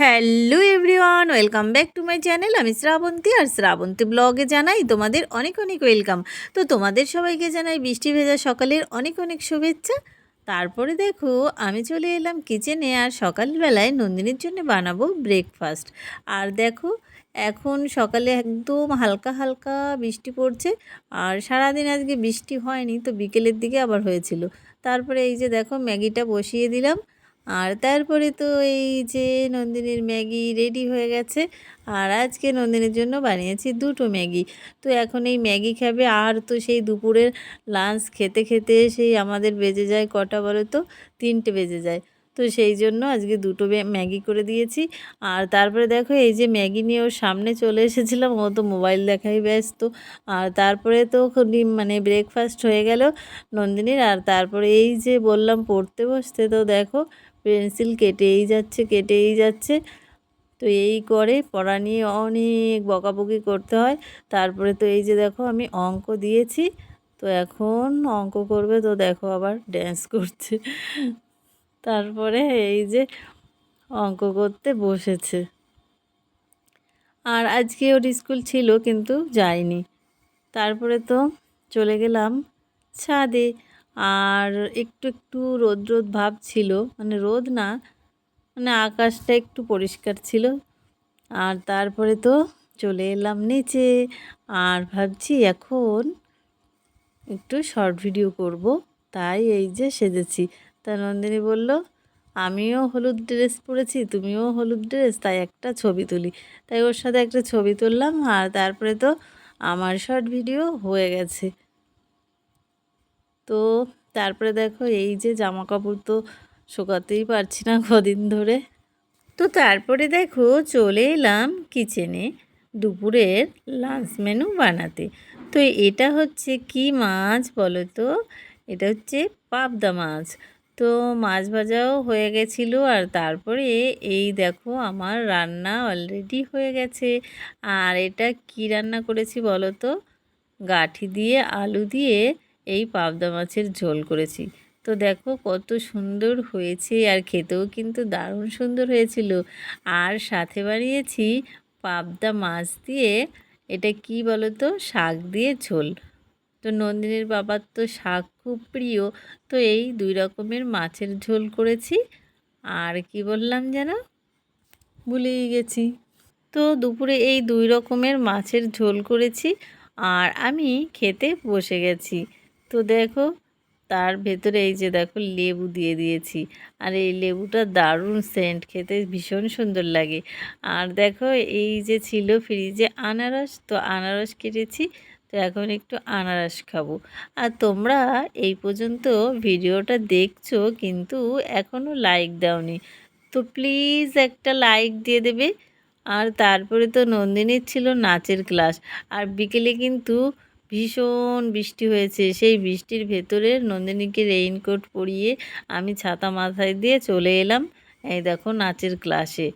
Hello everyone welcome back to my channel আমি শ্রাবন্তী আর শ্রাবন্তী ব্লগে জানাই তোমাদের অনেক অনেক ওয়েলকাম তো তোমাদের সবাইকে জানাই বৃষ্টি ভেজা সকালের অনেক অনেক শুভেচ্ছা। তারপরে দেখো, আমি চলে এলাম কিচেনে আর সকালবেলায় নন্দিনীর জন্য বানাবো ব্রেকফাস্ট আর দেখো, এখন সকালে একদম হালকা হালকা বৃষ্টি পড়ছে। আর সারাদিন আজকে বৃষ্টি হয়নি, তো বিকেলের দিকে আবার হয়েছিল। তারপরে এই যে দেখো ম্যাগিটা বসিয়ে দিলাম। আর তারপরে তো এই যে নন্দিনীর ম্যাগি রেডি হয়ে গেছে। আর আজকে নন্দিনীর জন্য বানিয়েছি দুটো ম্যাগি। তো এখন এই ম্যাগি খাবে, আর তো সেই দুপুরের লাঞ্চ খেতে খেতে সেই আমাদের বেজে যায় কটা বলো তো? তিনটে বেজে যায়। তো সেই জন্য আজকে দুটো ম্যাগি করে দিয়েছি। আর তারপরে দেখো এই যে ম্যাগি নিয়ে ওর সামনে চলে এসেছিলাম, ও তো মোবাইল দেখাই ব্যস্ত। আর তারপরে তো মানে ব্রেকফাস্ট হয়ে গেল নন্দিনীর। আর তারপরে এই যে বললাম পড়তে বসতে, তো দেখো পেন্সিল কেটেই যাচ্ছে কেটেই যাচ্ছে। তো এই করে পড়া নিয়ে অনেক বকাবকি করতে হয়। তারপরে তো এই যে দেখো আমি অঙ্ক দিয়েছি। তো এখন অঙ্ক করবে তো দেখো আবার ড্যান্স করছে। তারপরে এই যে অঙ্ক করতে বসেছে। আর আজকে ওর স্কুল ছিল কিন্তু যায়নি। তারপরে তো চলে গেলাম ছাদে। আর একটু একটু রোদ রোদ ভাব ছিল। মানে রোদ না মানে আকাশটা একটু পরিষ্কার ছিল। আর তারপরে তো চলে এলাম নিচে। আর ভাবছি এখন একটু শর্ট ভিডিও করব। তাই এই যে সেজেছি। তা নন্দিনী বলল, আমিও হলুদ ড্রেস পরেছি, তুমিও হলুদ ড্রেস, তাই একটা ছবি তুলি। তাই ওর সাথে একটা ছবি তুললাম আর তারপরে তো আমার শর্ট ভিডিও হয়ে গেছে। তো তারপরে দেখো এই যে জামা কাপড় তো শুকাতেই পারছি না কদিন ধরে। তো তারপরে দেখো চলে এলাম কিচেনে দুপুরের লাঞ্চ মেনু বানাতে। তো এটা হচ্ছে কি মাছ বলো তো? এটা হচ্ছে পাবদা মাছ। তো মাছ ভাজাও হয়ে গেছিল আর তারপরে এই দেখো আমার রান্না অলরেডি হয়ে গেছে। আর এটা কি রান্না করেছি বলো তো? গাঠি দিয়ে, আলু দিয়ে এই পাবদা মাছের ঝোল করেছি। তো দেখো কত সুন্দর হয়েছে আর খেতেও কিন্তু দারুণ সুন্দর হয়েছিল। আর সাথে বানিয়েছি পাবদা মাছ দিয়ে এটা কি বলো তো শাক দিয়ে ঝোল। তো নন্দিনীর বাবার তো শাক খুব প্রিয়। তো এই দুই রকমের মাছের ঝোল করেছি। আর কি বললাম যেন? ভুলেই গেছি। তো দুপুরে এই দুই রকমের মাছের ঝোল করেছি। আর আমি খেতে বসে গেছি। তো দেখো, তার ভেতরে এই যে দেখো লেবু দিয়ে দিয়েছি। আর এই লেবুটা দারুণ সেন্ট খেতে ভীষণ সুন্দর লাগে। আর দেখো, এই যে ছিল ফ্রিজে আনারস, তো আনারস কেটেছি, তো এখন একটু আনারস খাব। আর তোমরা এই পর্যন্ত ভিডিওটা দেখছ, কিন্তু এখনও লাইক দাওনি। তো প্লিজ একটা লাইক দিয়ে দেবে। আর তারপরে তো নন্দিনীর ছিল নাচের ক্লাস আর বিকেলে কিন্তু ভীষণ বৃষ্টি হয়েছে। সেই বৃষ্টির ভেতরে নন্দিনীকে রেইনকোট পরিয়ে আমি ছাতা মাথায় দিয়ে চলে এলাম। এই দেখো নাচের ক্লাসে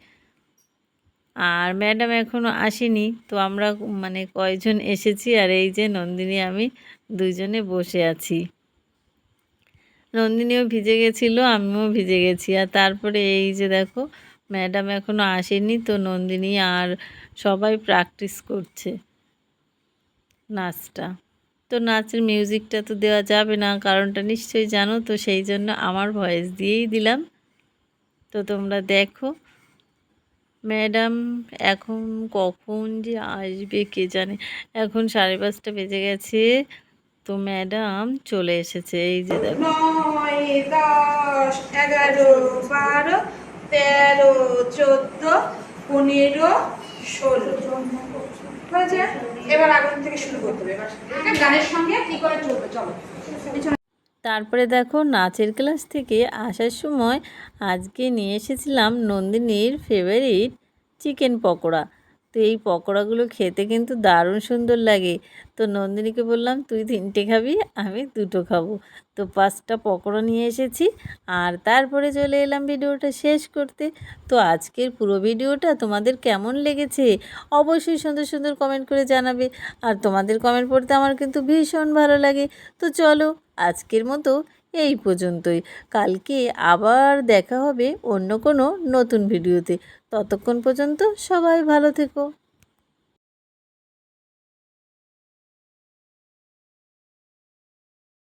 আর ম্যাডাম এখনও আসেনি, তো আমরা মানে কয়জন এসেছি আর এই যে নন্দিনী, আমি দুইজনে বসে আছি। নন্দিনীও ভিজে গেছিল, আমিও ভিজে গেছি। আর তারপরে এই যে দেখো ম্যাডাম এখনও আসেনি, তো নন্দিনী আর সবাই প্র্যাকটিস করছে। নাচটা। তো নাচের মিউজিকটা তো দেওয়া যাবে না, কারণটা নিশ্চয়ই জানো, তো সেই জন্য আমার ভয়েস দিয়েই দিলাম। তো তোমরা দেখো ম্যাডাম এখন কখন যে আসবে কে জানে। এখন সাড়ে পাঁচটা বেজে গেছে, তো ম্যাডাম চলে এসেছে, এই যে দেখো। এগারো, বারো, তেরো, চোদ্দ, পনেরো, ষোলো। এবার আগুন থেকে শুরু করতে হবে। এবার গানের সঙ্গে কি করে চলবে? চলো। তারপরে দেখো নাচের ক্লাস থেকে আসার সময় আজকে নিয়ে এসেছিলাম নন্দিনীর ফেভারিট চিকেন পকোড়া। তো এই পকোড়াগুলো খেতে কিন্তু দারুণ সুন্দর লাগে। তো নন্দিনীকে বললাম, তুই তিনটে খাবি, আমি দুটো খাব। তো পাঁচটা পকোড়া নিয়ে এসেছি আর তারপরে চলে এলাম ভিডিওটা শেষ করতে। তো আজকের পুরো ভিডিওটা তোমাদের কেমন লেগেছে অবশ্যই সুন্দর সুন্দর কমেন্ট করে জানাবে। আর তোমাদের কমেন্ট পড়তে আমার কিন্তু ভীষণ ভালো লাগে। তো চলো আজকের মতো এই পর্যন্তই। কালকে আবার দেখা হবে অন্য কোনো নতুন ভিডিওতে। ততক্ষণ পর্যন্ত সবাই ভালো থেকো।